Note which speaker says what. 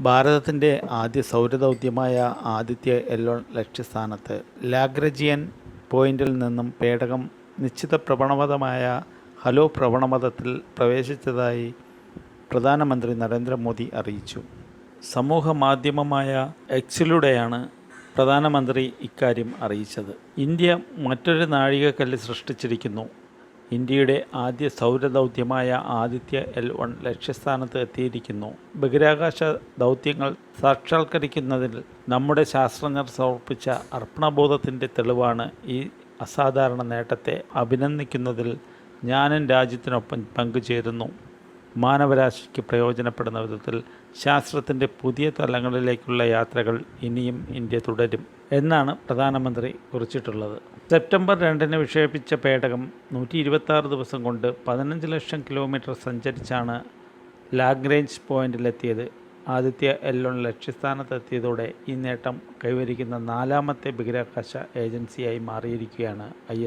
Speaker 1: ഭാരതത്തിന്റെ ആദ്യ സൗരദൗത്യമായ ആദിത്യ എല്ലോൺ ലക്ഷ്യസ്ഥാനത്ത് ലാഗ്രജിയൻ പോയിന്റിൽ നിന്നും പേടകം നിശ്ചിത പ്രവണമതമായ ഹലോ പ്രവണമതത്തിൽ പ്രവേശിച്ചതായി പ്രധാനമന്ത്രി നരേന്ദ്രമോദി അറിയിച്ചു. സമൂഹ മാധ്യമമായ എക്സിലൂടെയാണ് പ്രധാനമന്ത്രി ഇക്കാര്യം അറിയിച്ചത്. ഇന്ത്യ മറ്റൊരു നാഴികക്കല്ല് സൃഷ്ടിച്ചിരിക്കുന്നു. ഇന്ത്യയുടെ ആദ്യ സൗരദൗത്യമായ ആദിത്യ എൽ വൺ ലക്ഷ്യസ്ഥാനത്ത് എത്തിയിരിക്കുന്നു. ബഹിരാകാശ ദൗത്യങ്ങൾ സാക്ഷാത്കരിക്കുന്നതിൽ നമ്മുടെ ശാസ്ത്രജ്ഞർ സമർപ്പിച്ച അർപ്പണബോധത്തിന്റെ തെളിവാണ് ഈ അസാധാരണ നേട്ടത്തെ അഭിനന്ദിക്കുന്നതിൽ ഞാനും രാജ്യത്തിനൊപ്പം പങ്കുചേരുന്നു. മാനവരാശിക്ക് പ്രയോജനപ്പെടുന്ന വിധത്തിൽ ശാസ്ത്രത്തിന്റെ പുതിയ തലങ്ങളിലേക്കുള്ള യാത്രകൾ ഇനിയും ഇന്ത്യ തുടരും എന്നാണ് പ്രധാനമന്ത്രി കുറിച്ചിട്ടുള്ളത്. സെപ്റ്റംബർ രണ്ടിന് വിക്ഷേപിച്ച പേടകം നൂറ്റി ഇരുപത്താറ് ദിവസം കൊണ്ട് പതിനഞ്ച് ലക്ഷം കിലോമീറ്റർ സഞ്ചരിച്ചാണ് ലാഗ്രേഞ്ച് പോയിന്റിലെത്തിയത്. ആദിത്യ എൽ വൺ ലക്ഷ്യസ്ഥാനത്തെത്തിയതോടെ ഈ നേട്ടം കൈവരിക്കുന്ന നാലാമത്തെ ബഹിരാകാശ ഏജൻസിയായി മാറിയിരിക്കുകയാണ് ഐ